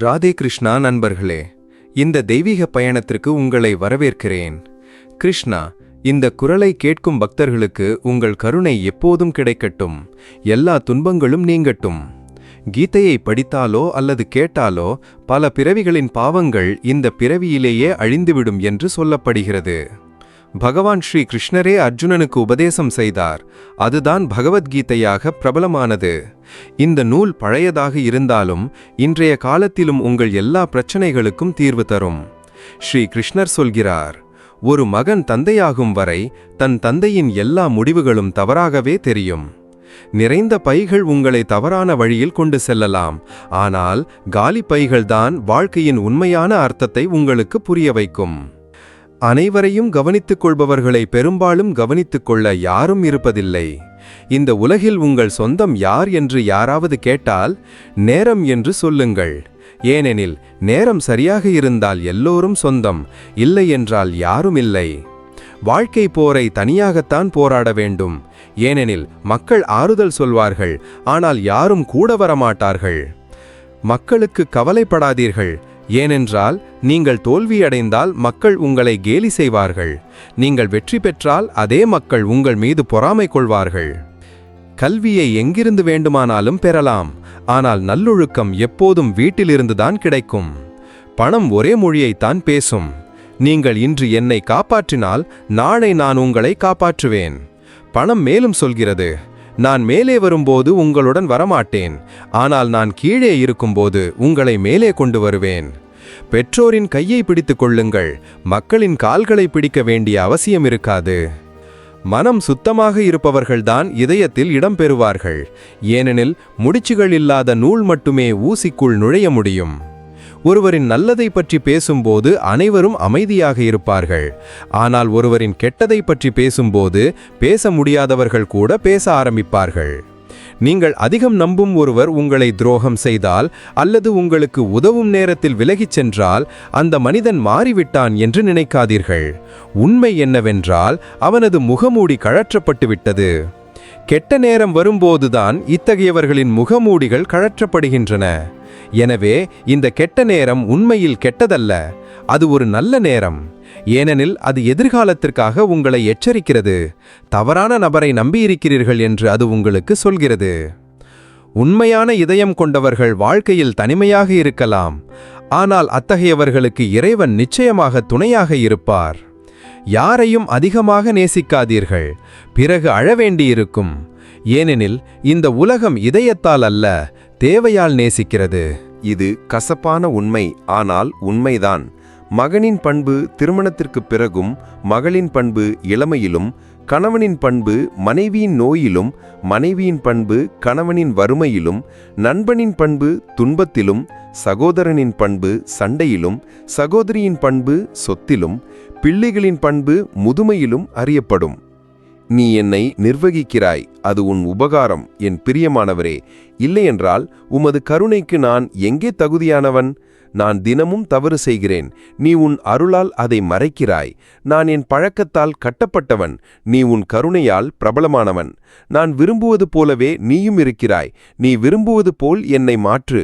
ராதே கிருஷ்ணா நண்பர்களே இந்த தெய்வீக பயணத்திற்கு உங்களை வரவேற்கிறேன். கிருஷ்ணா இந்த குரலை கேட்கும் பக்தர்களுக்கு உங்கள் கருணை எப்போதும் கிடைக்கட்டும் எல்லா துன்பங்களும் நீங்கட்டும். கீதையை படித்தாலோ அல்லது கேட்டாலோ பல பிறவிகளின் பாவங்கள் இந்த பிறவியிலேயே அழிந்துவிடும் என்று சொல்லப்படுகிறது. பகவான் ஸ்ரீ கிருஷ்ணரே அர்ஜுனனுக்கு உபதேசம் செய்தார். அதுதான் பகவத்கீதையாக பிரபலமானது. இந்த நூல் பழையதாக இருந்தாலும் இன்றைய காலத்திலும் உங்கள் எல்லா பிரச்சனைகளுக்கும் தீர்வு தரும். ஸ்ரீ கிருஷ்ணர் சொல்கிறார் ஒரு மகன் தந்தையாகும் வரை தன் தந்தையின் எல்லா முடிவுகளும் தவறாகவே தெரியும். நிறைந்த பைகள் உங்களை தவறான வழியில் கொண்டு செல்லலாம். ஆனால் காலி பைகள்தான் வாழ்க்கையின் உண்மையான அர்த்தத்தை உங்களுக்கு புரிய வைக்கும். அனைவரையும் கவனித்துக் கொள்பவர்களை பெரும்பாலும் கவனித்துக் கொள்ள யாரும் இருப்பதில்லை. இந்த உலகில் உங்கள் சொந்தம் யார் என்று யாராவது கேட்டால் நேரம் என்று சொல்லுங்கள். ஏனெனில் நேரம் சரியாக இருந்தால் எல்லோரும் சொந்தம் இல்லை என்றால் யாரும் இல்லை. வாழ்க்கை போரை தனியாகத்தான் போராட வேண்டும். ஏனெனில் மக்கள் ஆறுதல் சொல்வார்கள் ஆனால் யாரும் கூட வரமாட்டார்கள். மக்களுக்கு கவலைப்படாதீர்கள். ஏனென்றால் நீங்கள் தோல்வியடைந்தால் மக்கள் உங்களை கேலி செய்வார்கள். நீங்கள் வெற்றி பெற்றால் அதே மக்கள் உங்கள் மீது பொறாமை கொள்வார்கள். கல்வியை எங்கிருந்து வேண்டுமானாலும் பெறலாம். ஆனால் நல்லொழுக்கம் எப்போதும் வீட்டிலிருந்துதான் கிடைக்கும். பணம் ஒரே மொழியைத்தான் பேசும். நீங்கள் இன்று என்னை காப்பாற்றினால் நாளை நான் உங்களை காப்பாற்றுவேன். பணம் மேலும் சொல்கிறது நான் மேலே வரும்போது உங்களுடன் வரமாட்டேன். ஆனால் நான் கீழே இருக்கும்போது உங்களை மேலே கொண்டு வருவேன். பெற்றோரின் கையை பிடித்துக் கொள்ளுங்கள். மக்களின் கால்களை பிடிக்க வேண்டிய அவசியம் இருக்காது. மனம் சுத்தமாக இருப்பவர்கள்தான் இதயத்தில் இடம் பெறுவார்கள். ஏனெனில் முடிச்சுகள் இல்லாத நூல் மட்டுமே ஊசிக்குள் நுழைய முடியும். ஒருவரின் நல்லதை பற்றி பேசும்போது அனைவரும் அமைதியாக இருப்பார்கள். ஆனால் ஒருவரின் கெட்டதை பற்றி பேசும்போது பேச முடியாதவர்கள் கூட பேச ஆரம்பிப்பார்கள். நீங்கள் அதிகம் நம்பும் ஒருவர் உங்களை துரோகம் செய்தால் அல்லது உங்களுக்கு உதவும் நேரத்தில் விலகிச் சென்றால் அந்த மனிதன் மாறிவிட்டான் என்று நினைக்காதீர்கள். உண்மை என்னவென்றால் அவனது முகமூடி கழற்றப்பட்டு விட்டது கெட்ட நேரம் வரும்போதுதான் இத்தகையவர்களின் முகமூடிகள் கழற்றப்படுகின்றன. எனவே இந்த கெட்ட நேரம் உண்மையில் கெட்டதல்ல அது ஒரு நல்ல நேரம். ஏனெனில் அது எதிர்காலத்திற்காக உங்களை எச்சரிக்கிறது. தவறான நபரை நம்பியிருக்கிறீர்கள் என்று அது உங்களுக்கு சொல்கிறது. உண்மையான இதயம் கொண்டவர்கள் வாழ்க்கையில் தனிமையாக இருக்கலாம். ஆனால் அத்தகையவர்களுக்கு இறைவன் நிச்சயமாக துணையாக இருப்பார். யாரையும் அதிகமாக நேசிக்காதீர்கள். பிறகு அழவேண்டியிருக்கும். ஏனெனில் இந்த உலகம் இதயத்தால் அல்ல தேவையால் நேசிக்கிறது. இது கசப்பான உண்மை ஆனால் உண்மைதான். மகனின் பண்பு திருமணத்திற்குப் பிறகும் மகளின் பண்பு இளமையிலும் கணவனின் பண்பு மனைவியின் நோயிலும் மனைவியின் பண்பு கணவனின் வறுமையிலும் நண்பனின் பண்பு துன்பத்திலும் சகோதரனின் பண்பு சண்டையிலும் சகோதரியின் பண்பு சொத்திலும் பிள்ளைகளின் பண்பு முதுமையிலும் அறியப்படும். நீ என்னை நிர்வகிக்கிறாய் அது உன் உபகாரம். என் பிரியமானவரே இல்லையென்றால் உமது கருணைக்கு நான் எங்கே தகுதியானவன்? நான் தினமும் தவறு செய்கிறேன். நீ உன் அருளால் அதை மறைக்கிறாய். நான் என் பழக்கத்தால் கட்டப்பட்டவன். நீ உன் கருணையால் பிரபலமானவன். நான் விரும்புவது போலவே நீயும் இருக்கிறாய். நீ விரும்புவது போல் என்னை மாற்று.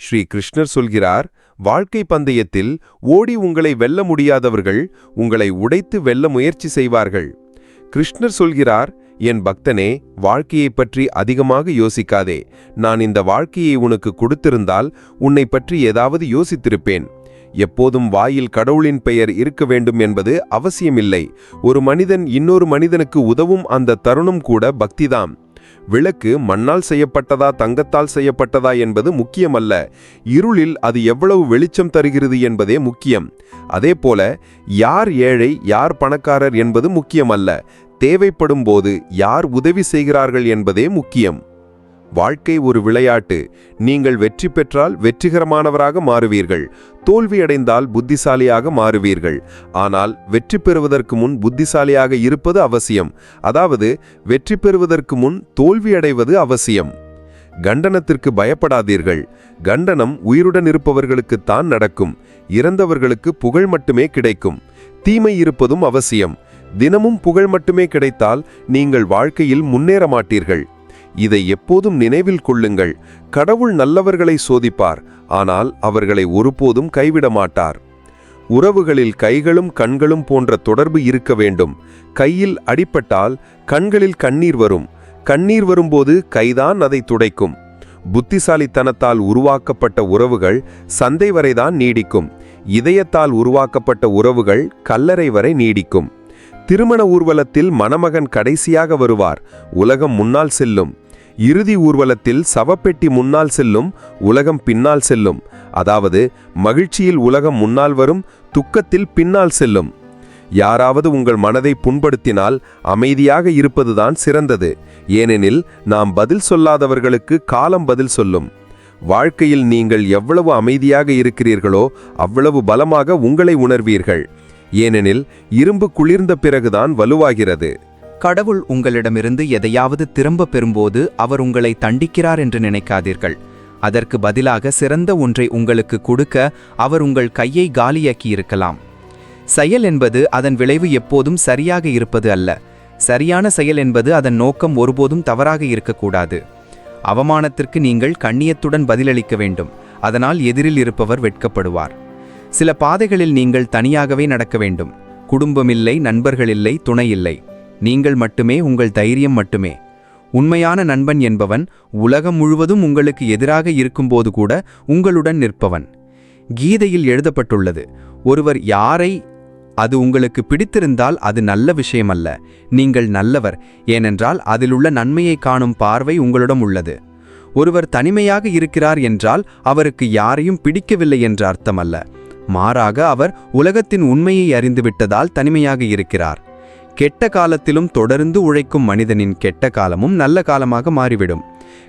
ஸ்ரீ கிருஷ்ணர் சொல்கிறார் வாழ்க்கை பந்தயத்தில் ஓடி உங்களை வெல்ல முடியாதவர்கள் உங்களை உடைத்து வெல்ல முயற்சி செய்வார்கள். கிருஷ்ணர் சொல்கிறார் என் பக்தனே வாழ்க்கையைப் பற்றி அதிகமாக யோசிக்காதே. நான் இந்த வாழ்க்கையை உனக்கு கொடுத்திருந்தால் உன்னை பற்றி ஏதாவது யோசித்திருப்பேன். எப்போதும் வாயில் கடவுளின் பெயர் இருக்க வேண்டும் என்பது அவசியமில்லை. ஒரு மனிதன் இன்னொரு மனிதனுக்கு உதவும் அந்த தருணம் கூட பக்திதாம் விளக்கு மண்ணால் செய்யப்பட்டதா தங்கத்தால் செய்யப்பட்டதா என்பது முக்கியமல்ல. இருளில் அது எவ்வளவு வெளிச்சம் தருகிறது என்பதே முக்கியம். அதேபோல யார் ஏழை யார் பணக்காரர் என்பது முக்கியமல்ல. தேவைப்படும் போது யார் உதவி செய்கிறார்கள் என்பதே முக்கியம். வாழ்க்கை ஒரு விளையாட்டு. நீங்கள் வெற்றி பெற்றால் வெற்றிகரமானவராக மாறுவீர்கள். தோல்வியடைந்தால் புத்திசாலியாக மாறுவீர்கள். ஆனால் வெற்றி பெறுவதற்கு முன் புத்திசாலியாக இருப்பது அவசியம். அதாவது வெற்றி பெறுவதற்கு முன் தோல்வியடைவது அவசியம். கண்டனத்திற்கு பயப்படாதீர்கள். கண்டனம் உயிருடன் இருப்பவர்களுக்குத்தான் நடக்கும். இறந்தவர்களுக்கு புகழ் மட்டுமே கிடைக்கும். தீமை இருப்பதும் அவசியம். தினமும் புகழ் மட்டுமே கிடைத்தால் நீங்கள் வாழ்க்கையில் முன்னேற மாட்டீர்கள் இதை எப்போதும் நினைவில் கொள்ளுங்கள். கடவுள் நல்லவர்களை சோதிப்பார் ஆனால் அவர்களை ஒருபோதும் கைவிட மாட்டார். உறவுகளில் கைகளும் கண்களும் போன்ற தொடர்பு இருக்க வேண்டும். கையில் அடிபட்டால் கண்களில் கண்ணீர் வரும். கண்ணீர் வரும்போது கைதான் அதை துடைக்கும். புத்திசாலித்தனத்தால் உருவாக்கப்பட்ட உறவுகள் சந்தை வரைதான் நீடிக்கும். இதயத்தால் உருவாக்கப்பட்ட உறவுகள் கல்லறை வரை நீடிக்கும். திருமண ஊர்வலத்தில் மணமகன் கடைசியாக வருவார். உலகம் முன்னால் செல்லும். இறுதி ஊர்வலத்தில் சவப்பெட்டி முன்னால் செல்லும் உலகம் பின்னால் செல்லும். அதாவது மகிழ்ச்சியில் உலகம் முன்னால் வரும் துக்கத்தில் பின்னால் செல்லும். யாராவது உங்கள் மனதை புண்படுத்தினால் அமைதியாக இருப்பதுதான் சிறந்தது. ஏனெனில் நாம் பதில் சொல்லாதவர்களுக்கு காலம் பதில் சொல்லும். வாழ்க்கையில் நீங்கள் எவ்வளவு அமைதியாக இருக்கிறீர்களோ அவ்வளவு பலமாக உங்களை உணர்வீர்கள். ஏனெனில் இரும்பு குளிர்ந்த பிறகுதான் வலுவாகிறது. கடவுள் உங்களிடமிருந்து எதையாவது திரும்ப பெறும்போது அவர் உங்களை தண்டிக்கிறார் என்று நினைக்காதீர்கள். அதற்கு பதிலாக சிறந்த ஒன்றை உங்களுக்கு கொடுக்க அவர் உங்கள் கையை காலியாக்கி இருக்கலாம். செயல் என்பது அதன் விளைவு எப்போதும் சரியாக இருப்பது அல்ல. சரியான செயல் என்பது அதன் நோக்கம் ஒருபோதும் தவறாக இருக்கக்கூடாது. அவமானத்திற்கு நீங்கள் கண்ணியத்துடன் பதிலளிக்க வேண்டும். அதனால் எதிரில் இருப்பவர் வெட்கப்படுவார். சில பாதைகளில் நீங்கள் தனியாகவே நடக்க வேண்டும். குடும்பமில்லை நண்பர்களில்லை துணை இல்லை நீங்கள் மட்டுமே உங்கள் தைரியம் மட்டுமே. உண்மையான நண்பன் என்பவன் உலகம் முழுவதும் உங்களுக்கு எதிராக இருக்கும்போது கூட உங்களுடன் நிற்பவன். கீதையில் எழுதப்பட்டுள்ளது ஒருவர் யாரை அது உங்களுக்கு பிடித்திருந்தால் அது நல்ல விஷயமல்ல. நீங்கள் நல்லவர் ஏனென்றால் அதிலுள்ள நன்மையை காணும் பார்வை உங்களிடம் உள்ளது. ஒருவர் தனிமையாக இருக்கிறார் என்றால் அவருக்கு யாரையும் பிடிக்கவில்லை என்ற அர்த்தமல்ல. மாறாக அவர் உலகத்தின் உண்மையை அறிந்துவிட்டதால் தனிமையாக இருக்கிறார். கெட்ட காலத்திலும் தொடர்ந்து உழைக்கும் மனிதனின் கெட்ட காலமும் நல்ல காலமாக மாறிவிடும்.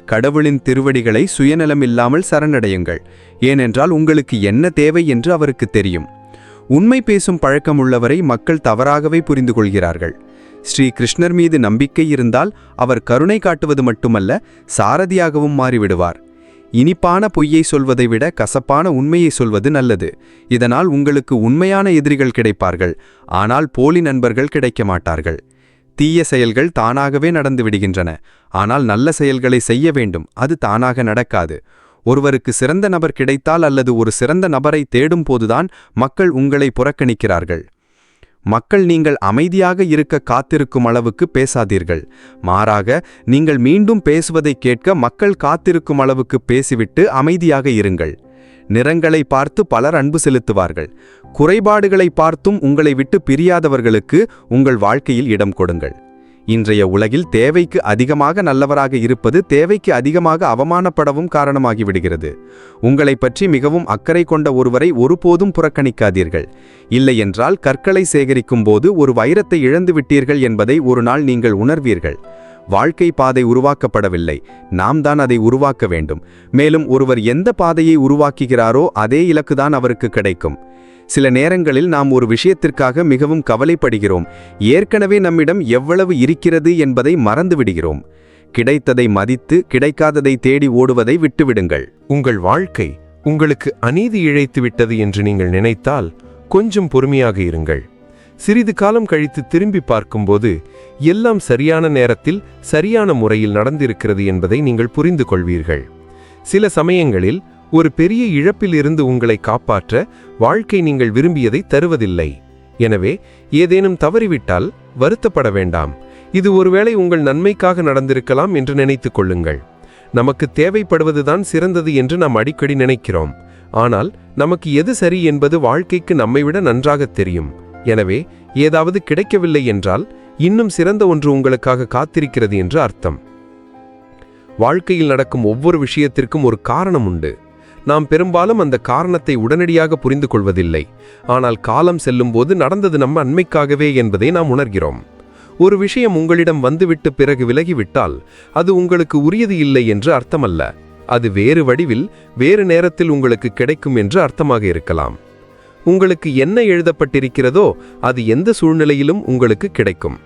கடவுளின் திருவடிகளை சுயநலமில்லாமல் சரணடையுங்கள். ஏனென்றால் உங்களுக்கு என்ன தேவை என்று அவருக்கு தெரியும். உண்மை பேசும் பழக்கம் உள்ளவரை மக்கள் தவறாகவே புரிந்து கொள்கிறார்கள் ஸ்ரீ கிருஷ்ணர் மீது நம்பிக்கை இருந்தால் அவர் கருணை காட்டுவது மட்டுமல்ல சாரதியாகவும் மாறிவிடுவார். இனிப்பான பொய்யை சொல்வதை விட கசப்பான உண்மையை சொல்வது நல்லது. இதனால் உங்களுக்கு உண்மையான எதிரிகள் கிடைப்பார்கள். ஆனால் போலி நண்பர்கள் கிடைக்க மாட்டார்கள். தீய செயல்கள் தானாகவே நடந்து விடுகின்றன. ஆனால் நல்ல செயல்களை செய்ய வேண்டும். அது தானாக நடக்காது. ஒருவருக்கு சிறந்த நபர் கிடைத்தால் அல்லது ஒரு சிறந்த நபரை தேடும் போதுதான் மக்கள் உங்களை புறக்கணிக்கிறார்கள். மக்கள் நீங்கள் அமைதியாக இருக்க காத்திருக்கும் அளவுக்கு பேசாதீர்கள். மாறாக நீங்கள் மீண்டும் பேசுவதை கேட்க மக்கள் காத்திருக்கும் அளவுக்கு பேசிவிட்டு அமைதியாக இருங்கள். நிறங்களை பார்த்து பலர் அன்பு செலுத்துவார்கள். குறைபாடுகளை பார்த்தும் உங்களை விட்டு பிரியாதவர்களுக்கு உங்கள் வாழ்க்கையில் இடம் கொடுங்கள். இன்றைய உலகில் தேவைக்கு அதிகமாக நல்லவராக இருப்பது தேவைக்கு அதிகமாக அவமானப்படவும் காரணமாகிவிடுகிறது. உங்களை பற்றி மிகவும் அக்கறை கொண்ட ஒருவரை ஒருபோதும் புறக்கணிக்காதீர்கள். இல்லையென்றால் கற்களை சேகரிக்கும் போது ஒரு வைரத்தை இழந்துவிட்டீர்கள் என்பதை ஒரு நாள் நீங்கள் உணர்வீர்கள். வாழ்க்கை பாதை உருவாக்கப்படவில்லை. நாம் தான் அதை உருவாக்க வேண்டும். மேலும் ஒருவர் எந்த பாதையை உருவாக்குகிறாரோ அதே இலக்குதான் அவருக்கு கிடைக்கும். சில நேரங்களில் நாம் ஒரு விஷயத்திற்காக மிகவும் கவலைப்படுகிறோம். ஏற்கனவே நம்மிடம் எவ்வளவு இருக்கிறது என்பதை மறந்துவிடுகிறோம். கிடைத்ததை மதித்து கிடைக்காததை தேடி ஓடுவதை விட்டுவிடுங்கள். உங்கள் வாழ்க்கை உங்களுக்கு அநீதி இழைத்து விட்டது என்று நீங்கள் நினைத்தால் கொஞ்சம் பொறுமையாக இருங்கள். சிறிது காலம் கழித்து திரும்பி பார்க்கும்போது எல்லாம் சரியான நேரத்தில் சரியான முறையில் நடந்திருக்கிறது என்பதை நீங்கள் புரிந்து கொள்வீர்கள். சில சமயங்களில் ஒரு பெரிய இழப்பில் இருந்து உங்களை காப்பாற்ற வாழ்க்கை நீங்கள் விரும்பியதை தருவதில்லை. எனவே ஏதேனும் தவறிவிட்டால் வருத்தப்பட வேண்டாம். இது ஒருவேளை உங்கள் நன்மைக்காக நடந்திருக்கலாம் என்று நினைத்துக் கொள்ளுங்கள். நமக்கு தேவைப்படுவதுதான் சிறந்தது என்று நாம் அடிக்கடி நினைக்கிறோம். ஆனால் நமக்கு எது சரி என்பது வாழ்க்கைக்கு நம்மை விட நன்றாக தெரியும். எனவே ஏதாவது கிடைக்கவில்லை என்றால் இன்னும் சிறந்த ஒன்று உங்களுக்காக காத்திருக்கிறது என்று அர்த்தம். வாழ்க்கையில் நடக்கும் ஒவ்வொரு விஷயத்திற்கும் ஒரு காரணம் உண்டு. நாம் பெரும்பாலும் அந்த காரணத்தை உடனடியாக புரிந்து கொள்வதில்லை ஆனால் காலம் செல்லும்போது நடந்தது நம்ம அண்மைக்காகவே என்பதை நாம் உணர்கிறோம். ஒரு விஷயம் உங்களிடம் வந்துவிட்டு பிறகு விலகிவிட்டால் அது உங்களுக்கு உரியது இல்லை என்று அர்த்தமல்ல. அது வேறு வடிவில் வேறு நேரத்தில் உங்களுக்கு கிடைக்கும் என்று அர்த்தமாக இருக்கலாம். உங்களுக்கு என்ன எழுதப்பட்டிருக்கிறதோ அது எந்த சூழ்நிலையிலும் உங்களுக்கு கிடைக்கும்.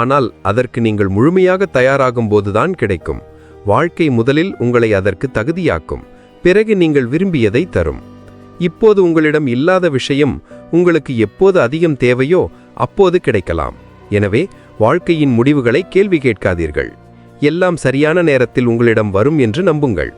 ஆனால் அதற்கு நீங்கள் முழுமையாக தயாராகும் போதுதான் கிடைக்கும். வாழ்க்கை முதலில் உங்களை அதற்கு தகுதியாக்கும். பிறகு நீங்கள் விரும்பியதை தரும். இப்போது உங்களிடம் இல்லாத விஷயம் உங்களுக்கு எப்போது அதிகம் தேவையோ அப்போது கிடைக்கலாம். எனவே வாழ்க்கையின் முடிவுகளை கேள்வி கேட்காதீர்கள். எல்லாம் சரியான நேரத்தில் உங்களிடம் வரும் என்று நம்புங்கள்.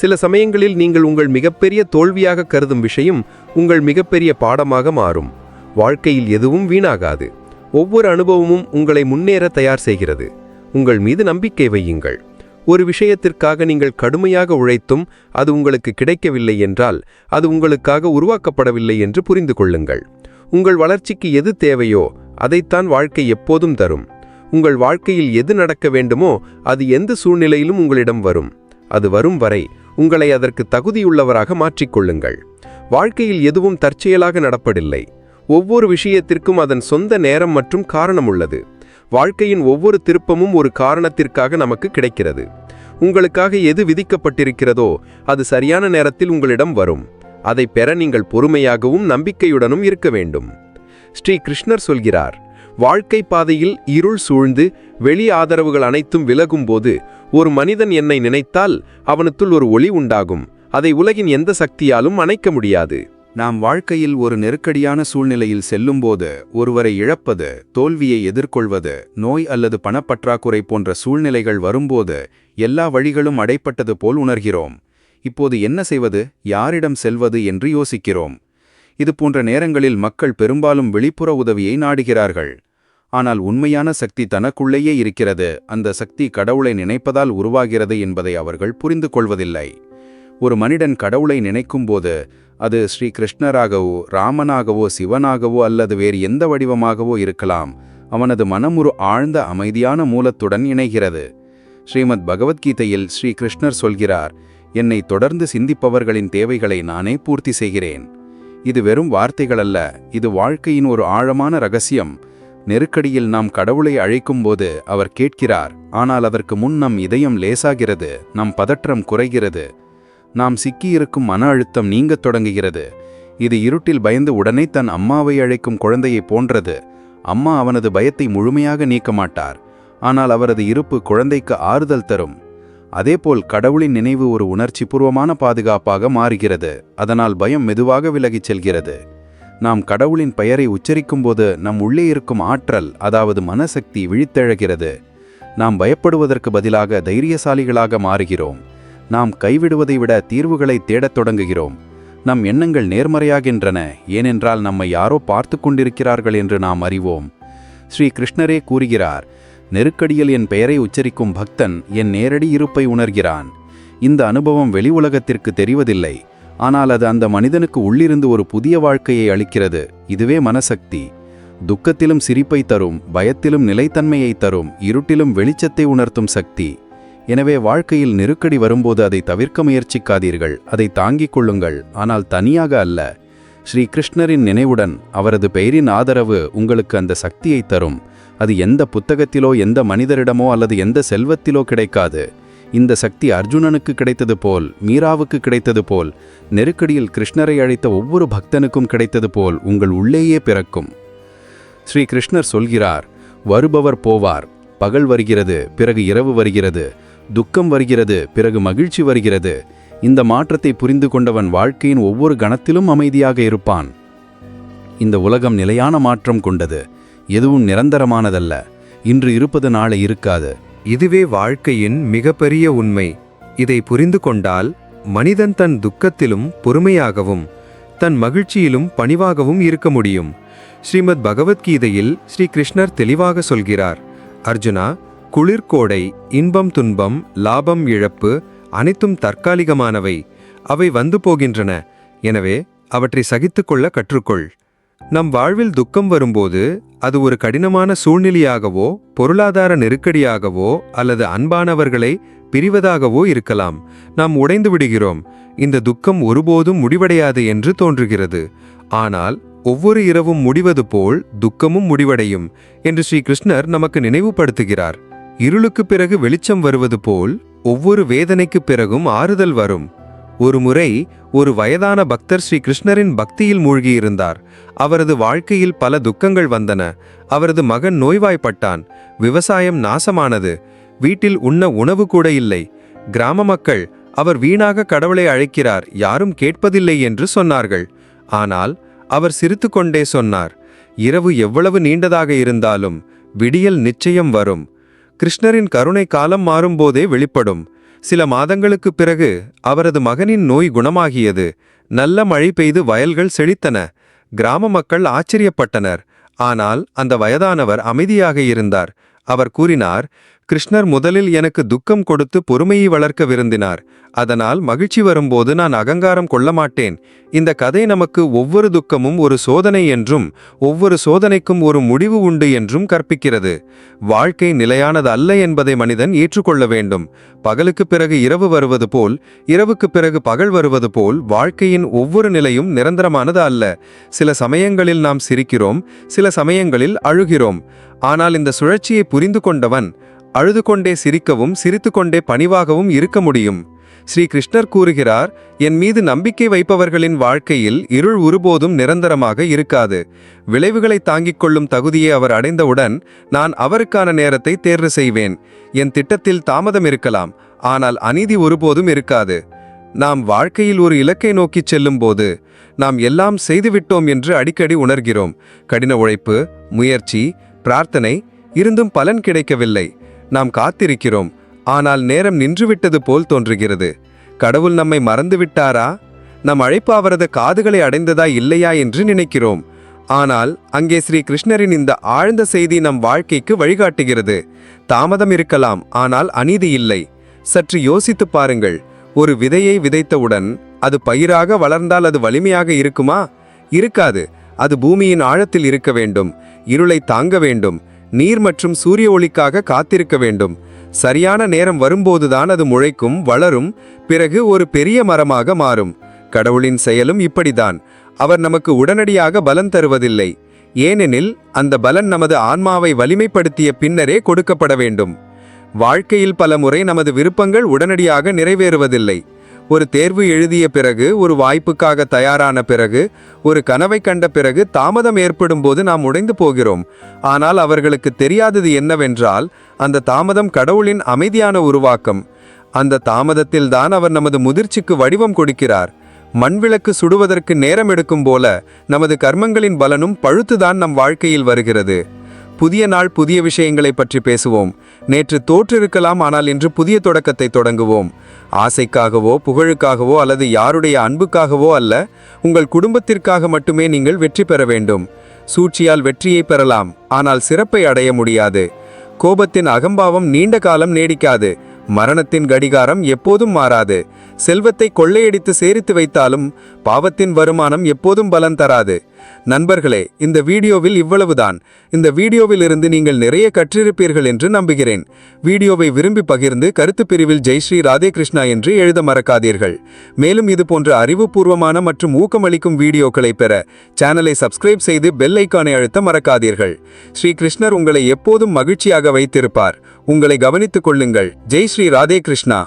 சில சமயங்களில் நீங்கள் உங்கள் மிகப்பெரிய தோல்வியாக கருதும் விஷயம் உங்கள் மிகப்பெரிய பாடமாக மாறும். வாழ்க்கையில் எதுவும் வீணாகாது. ஒவ்வொரு அனுபவமும் உங்களை முன்னேற தயார் செய்கிறது. உங்கள் மீது நம்பிக்கை வையுங்கள். ஒரு விஷயத்திற்காக நீங்கள் கடுமையாக உழைத்தும் அது உங்களுக்கு கிடைக்கவில்லை என்றால் அது உங்களுக்காக உருவாக்கப்படவில்லை என்று புரிந்து கொள்ளுங்கள். உங்கள் வளர்ச்சிக்கு எது தேவையோ அதைத்தான் வாழ்க்கை எப்போதும் தரும். உங்கள் வாழ்க்கையில் எது நடக்க வேண்டுமோ அது எந்த சூழ்நிலையிலும் உங்களிடம் வரும். அது வரும் வரை உங்களை அதற்கு தகுதியுள்ளவராக மாற்றிக்கொள்ளுங்கள் வாழ்க்கையில் எதுவும் தற்செயலாக நடப்பதில்லை. ஒவ்வொரு விஷயத்திற்கும் அதன் சொந்த நேரம் மற்றும் காரணம் உள்ளது. வாழ்க்கையின் ஒவ்வொரு திருப்பமும் ஒரு காரணத்திற்காக நமக்கு கிடைக்கிறது. உங்களுக்காக எது விதிக்கப்பட்டிருக்கிறதோ அது சரியான நேரத்தில் உங்களிடம் வரும். அதை பெற நீங்கள் பொறுமையாகவும் நம்பிக்கையுடனும் இருக்க வேண்டும். ஸ்ரீ கிருஷ்ணர் சொல்கிறார் வாழ்க்கை பாதையில் இருள் சூழ்ந்து வெளி ஆதரவுகள் அனைத்தும் விலகும்போது ஒரு மனிதன் என்னை நினைத்தால் அவனுக்குள் ஒரு ஒளி உண்டாகும். அதை உலகின் எந்த சக்தியாலும் அணைக்க முடியாது. நாம் வாழ்க்கையில் ஒரு நெருக்கடியான சூழ்நிலையில் செல்லும்போது ஒருவரை இழப்பது தோல்வியை எதிர்கொள்வது நோய் அல்லது பணப்பற்றாக்குறை போன்ற சூழ்நிலைகள் வரும்போது எல்லா வழிகளும் அடைப்பட்டது போல் உணர்கிறோம். இப்போது என்ன செய்வது யாரிடம் செல்வது என்று யோசிக்கிறோம். இது போன்ற நேரங்களில் மக்கள் பெரும்பாலும் வெளிப்புற உதவியை நாடுகிறார்கள். ஆனால் உண்மையான சக்தி தனக்குள்ளேயே இருக்கிறது அந்த சக்தி கடவுளை நினைப்பதால் உருவாகிறது என்பதை அவர்கள் புரிந்து கொள்வதில்லை ஒரு மனிதன் கடவுளை நினைக்கும்போது அது ஸ்ரீ கிருஷ்ணராகவோ ராமனாகவோ சிவனாகவோ அல்லது வேறு எந்த வடிவமாகவோ இருக்கலாம். அவனது மனம் ஒரு ஆழ்ந்த அமைதியான மூலத்துடன் இணைகிறது. ஸ்ரீமத் பகவத்கீதையில் ஸ்ரீ கிருஷ்ணர் சொல்கிறார் என்னை தொடர்ந்து சிந்திப்பவர்களின் தேவைகளை நானே பூர்த்தி செய்கிறேன். இது வெறும் வார்த்தைகள் அல்ல இது வாழ்க்கையின் ஒரு ஆழமான ரகசியம். நெருக்கடியில் நாம் கடவுளை அழைக்கும்போது அவர் கேட்கிறார் ஆனால் அதற்கு முன் நம் இதயம் லேசாகிறது நம் பதற்றம் குறைகிறது. நாம் சிக்கியிருக்கும் மன அழுத்தம் நீங்கத் தொடங்குகிறது. இது இருட்டில் பயந்து உடனே தன் அம்மாவை அழைக்கும் குழந்தையைப் போன்றது. அம்மா அவனது பயத்தை முழுமையாக நீக்க மாட்டார். ஆனால் அவரது இருப்பு குழந்தைக்கு ஆறுதல் தரும். அதேபோல் கடவுளின் நினைவு ஒரு உணர்ச்சிபூர்வமான பாதுகாப்பாக மாறுகிறது. அதனால் பயம் மெதுவாக விலகிச் செல்கிறது. நாம் கடவுளின் பெயரை உச்சரிக்கும்போது நம் உள்ளே இருக்கும் ஆற்றல் அதாவது மனசக்தி விழித்தெழகிறது. நாம் பயப்படுவதற்கு பதிலாக தைரியசாலிகளாக மாறுகிறோம். நாம் கைவிடுவதை விட தீர்வுகளை தேடத் தொடங்குகிறோம். நம் எண்ணங்கள் நேர்மறையாகின்றன ஏனென்றால் நம்மை யாரோ பார்த்து கொண்டிருக்கிறார்கள் என்று நாம் அறிவோம். ஸ்ரீ கிருஷ்ணரே கூறுகிறார் நெருக்கடியில் என் பெயரை உச்சரிக்கும் பக்தன் என் நேரடி இருப்பை உணர்கிறான். இந்த அனுபவம் வெளி உலகத்திற்கு தெரிவதில்லை ஆனால் அது அந்த மனிதனுக்கு உள்ளிருந்து ஒரு புதிய வாழ்க்கையை அளிக்கிறது இதுவே மனசக்தி. துக்கத்திலும் சிரிப்பை தரும் பயத்திலும் நிலைத்தன்மையை தரும் இருட்டிலும் வெளிச்சத்தை உணர்த்தும் சக்தி. எனவே வாழ்க்கையில் நெருக்கடி வரும்போது அதை தவிர்க்க முயற்சிக்காதீர்கள். அதை தாங்கிக் கொள்ளுங்கள். ஆனால் தனியாக அல்ல. ஸ்ரீ கிருஷ்ணரின் நினைவுடன் அவரது பெயரின் ஆதரவு உங்களுக்கு அந்த சக்தியை தரும். அது எந்த புத்தகத்திலோ எந்த மனிதரிடமோ அல்லது எந்த செல்வத்திலோ கிடைக்காது. இந்த சக்தி அர்ஜுனனுக்கு கிடைத்தது போல் மீராவுக்கு கிடைத்தது போல் நெருக்கடியில் கிருஷ்ணரை அழைத்த ஒவ்வொரு பக்தனுக்கும் கிடைத்தது போல் உங்கள் உள்ளேயே பிறக்கும். ஸ்ரீ கிருஷ்ணர் சொல்கிறார் வருபவர் போவார். பகல் வருகிறது பிறகு இரவு வருகிறது. துக்கம் வருகிறது பிறகு மகிழ்ச்சி வருகிறது. இந்த மாற்றத்தை புரிந்து கொண்டவன் வாழ்க்கையின் ஒவ்வொரு கணத்திலும் அமைதியாக இருப்பான். இந்த உலகம் நிலையான மாற்றம் கொண்டது எதுவும் நிரந்தரமானதல்ல இன்று இருப்பது நாளை இருக்காது. இதுவே வாழ்க்கையின் மிகப்பெரிய உண்மை. இதை புரிந்து கொண்டால் மனிதன் தன் துக்கத்திலும் பொறுமையாகவும் தன் மகிழ்ச்சியிலும் பணிவாகவும் இருக்க முடியும். ஸ்ரீமத் பகவத்கீதையில் ஸ்ரீ கிருஷ்ணர் தெளிவாக சொல்கிறார் அர்ஜுனா குளிர்கோடை இன்பம் துன்பம் லாபம் இழப்பு அனைத்தும் தற்காலிகமானவை. அவை வந்து போகின்றன. எனவே அவற்றை சகித்துக்கொள்ள கற்றுக்கொள். நம் வாழ்வில் துக்கம் வரும்போது அது ஒரு கடினமான சூழ்நிலையாகவோ பொருளாதார நெருக்கடியாகவோ அல்லது அன்பானவர்களை பிரிவதாகவோ இருக்கலாம். நாம் உடைந்து விடுகிறோம். இந்த துக்கம் ஒருபோதும் முடிவடையாது என்று தோன்றுகிறது. ஆனால் ஒவ்வொரு இரவும் முடிவது போல் துக்கமும் முடிவடையும் என்று ஸ்ரீகிருஷ்ணர் நமக்கு நினைவுபடுத்துகிறார். இருளுக்கு பிறகு வெளிச்சம் வருவது போல் ஒவ்வொரு வேதனைக்கு பிறகும் ஆறுதல் வரும். ஒரு முறை ஒரு வயதான பக்தர் ஸ்ரீ கிருஷ்ணரின் பக்தியில் மூழ்கியிருந்தார். அவரது வாழ்க்கையில் பல துக்கங்கள் வந்தன. அவரது மகன் நோய்வாய்ப்பட்டான். விவசாயம் நாசமானது. வீட்டில் உண்ண உணவு கூட இல்லை. கிராம மக்கள் அவர் வீணாக கடவுளை அழைக்கிறார். யாரும் கேட்பதில்லை என்று சொன்னார்கள். ஆனால் அவர் சிரித்துக்கொண்டே சொன்னார் இரவு எவ்வளவு நீண்டதாக இருந்தாலும் விடியல் நிச்சயம் வரும். கிருஷ்ணரின் கருணை காலம் மாறும்போதே வெளிப்படும். சில மாதங்களுக்குப் பிறகு அவரது மகனின் நோய் குணமாகியது. நல்ல மழை பெய்து வயல்கள் செழித்தன. கிராம மக்கள் ஆச்சரியப்பட்டனர். ஆனால் அந்த வயதானவர் அமைதியாக இருந்தார். அவர் கூறினார் கிருஷ்ணர் முதலில் எனக்கு துக்கம் கொடுத்து பொறுமையை வளர்க்க விருந்தினார் அதனால் மகிழ்ச்சி வரும்போது நான் அகங்காரம் கொள்ள மாட்டேன் இந்த கதை நமக்கு ஒவ்வொரு துக்கமும் ஒரு சோதனை என்றும் ஒவ்வொரு சோதனைக்கும் ஒரு முடிவு உண்டு என்றும் கற்பிக்கிறது. வாழ்க்கை நிலையானது அல்ல என்பதை மனிதன் ஏற்றுக்கொள்ள வேண்டும். பகலுக்கு பிறகு இரவு வருவது போல் இரவுக்கு பிறகு பகல் வருவது போல் வாழ்க்கையின் ஒவ்வொரு நிலையும் நிரந்தரமானது அல்ல. சில சமயங்களில் நாம் சிரிக்கிறோம் சில சமயங்களில் அழுகிறோம். ஆனால் இந்த சுழற்சியை புரிந்து கொண்டவன் அழுது கொண்டே சிரிக்கவும் சிரித்துக்கொண்டே பணிவாகவும் இருக்க முடியும். ஸ்ரீ கிருஷ்ணர் கூறுகிறார் என் மீது நம்பிக்கை வைப்பவர்களின் வாழ்க்கையில் இருள் ஒருபோதும் நிரந்தரமாக இருக்காது. விளைவுகளை தாங்கிக் கொள்ளும் தகுதியை அவர் அடைந்தவுடன் நான் அவருக்கான நேரத்தை தேர்வு செய்வேன். என் திட்டத்தில் தாமதம் இருக்கலாம் ஆனால் அநீதி ஒருபோதும் இருக்காது. நாம் வாழ்க்கையில் ஒரு இலக்கை நோக்கிச் செல்லும்போது நாம் எல்லாம் செய்துவிட்டோம் என்று அடிக்கடி உணர்கிறோம். கடின உழைப்பு முயற்சி பிரார்த்தனை இருந்தும் பலன் கிடைக்கவில்லை. நாம் காத்திருக்கிறோம். ஆனால் நேரம் நின்றுவிட்டது போல் தோன்றுகிறது. கடவுள் நம்மை மறந்துவிட்டாரா? நம் அழைப்பு அவரது காதுகளை அடைந்ததா இல்லையா என்று நினைக்கிறோம். ஆனால் அங்கே ஸ்ரீ கிருஷ்ணரின் இந்த ஆழ்ந்த செய்தி நம் வாழ்க்கைக்கு வழிகாட்டுகிறது. தாமதம் இருக்கலாம் ஆனால் அநீதி இல்லை. சற்று யோசித்துப் பாருங்கள் ஒரு விதையை விதைத்தவுடன் அது பயிராக வளர்ந்தால் அது வலிமையாக இருக்குமா? இருக்காது அது பூமியின் ஆழத்தில் இருக்க வேண்டும். இருளை தாங்க வேண்டும். நீர் மற்றும் சூரிய ஒளிக்காக காத்திருக்க வேண்டும். சரியான நேரம் வரும்போதுதான் அது முளைக்கும் வளரும் பிறகு ஒரு பெரிய மரமாக மாறும். கடவுளின் செயலும் இப்படிதான். அவர் நமக்கு உடனடியாக பலன் தருவதில்லை. ஏனெனில் அந்த பலன் நமது ஆன்மாவை வலிமைப்படுத்திய பின்னரே கொடுக்கப்பட வேண்டும். வாழ்க்கையில் பல முறை நமது விருப்பங்கள் உடனடியாக நிறைவேறுவதில்லை. ஒரு தேர்வு எழுதிய பிறகு ஒரு வாய்ப்புக்காக தயாரான பிறகு ஒரு கனவை கண்ட பிறகு தாமதம் ஏற்படும் போது நாம் உடைந்து போகிறோம். ஆனால் அவர்களுக்கு தெரியாதது என்னவென்றால் அந்த தாமதம் கடவுளின் அமைதியான உருவாக்கம். அந்த தாமதத்தில் தான் அவர் நமது முதிர்ச்சிக்கு வடிவம் கொடுக்கிறார். மண்விளக்கு சுடுவதற்கு நேரம் எடுக்கும் போல நமது கர்மங்களின் பலனும் பழுத்துதான் நம் வாழ்க்கையில் வருகிறது. புதிய நாள் புதிய விஷயங்களை பற்றி பேசுவோம். நேற்று தோற்றிருக்கலாம் ஆனால் இன்று புதிய தொடக்கத்தை தொடங்குவோம். ஆசைக்காகவோ புகழுக்காகவோ அல்லது யாருடைய அன்புக்காகவோ அல்ல உங்கள் குடும்பத்திற்காக மட்டுமே நீங்கள் வெற்றி பெற வேண்டும். சூழ்ச்சியால் வெற்றியை பெறலாம் ஆனால் சிறப்பை அடைய முடியாது. கோபத்தின் அகம்பாவம் நீண்ட காலம் நீடிக்காது. மரணத்தின் கடிகாரம் எப்போதும் மாறாது. செல்வத்தை கொள்ளையடித்து சேரித்து வைத்தாலும் பாவத்தின் வருமானம் எப்போதும் பலன் தராது. நண்பர்களே இந்த வீடியோவில் இவ்வளவுதான். இந்த வீடியோவில் இருந்து நீங்கள் நிறைய கற்றிருப்பீர்கள் என்று நம்புகிறேன். வீடியோவை விரும்பி பகிர்ந்து கருத்து பிரிவில் ஜெய் ஸ்ரீ ராதே கிருஷ்ணா என்று எழுத மறக்காதீர்கள். மேலும் இது போன்ற அறிவுபூர்வமான மற்றும் ஊக்கமளிக்கும் வீடியோக்களை பெற சேனலை சப்ஸ்கிரைப் செய்து பெல் ஐக்கானை அழுத்த மறக்காதீர்கள். ஸ்ரீ கிருஷ்ணர் உங்களை எப்போதும் மகிழ்ச்சியாக வைத்திருப்பார். உங்களை கவனித்துக் கொள்ளுங்கள். ஜெய் ஸ்ரீ ராதே கிருஷ்ணா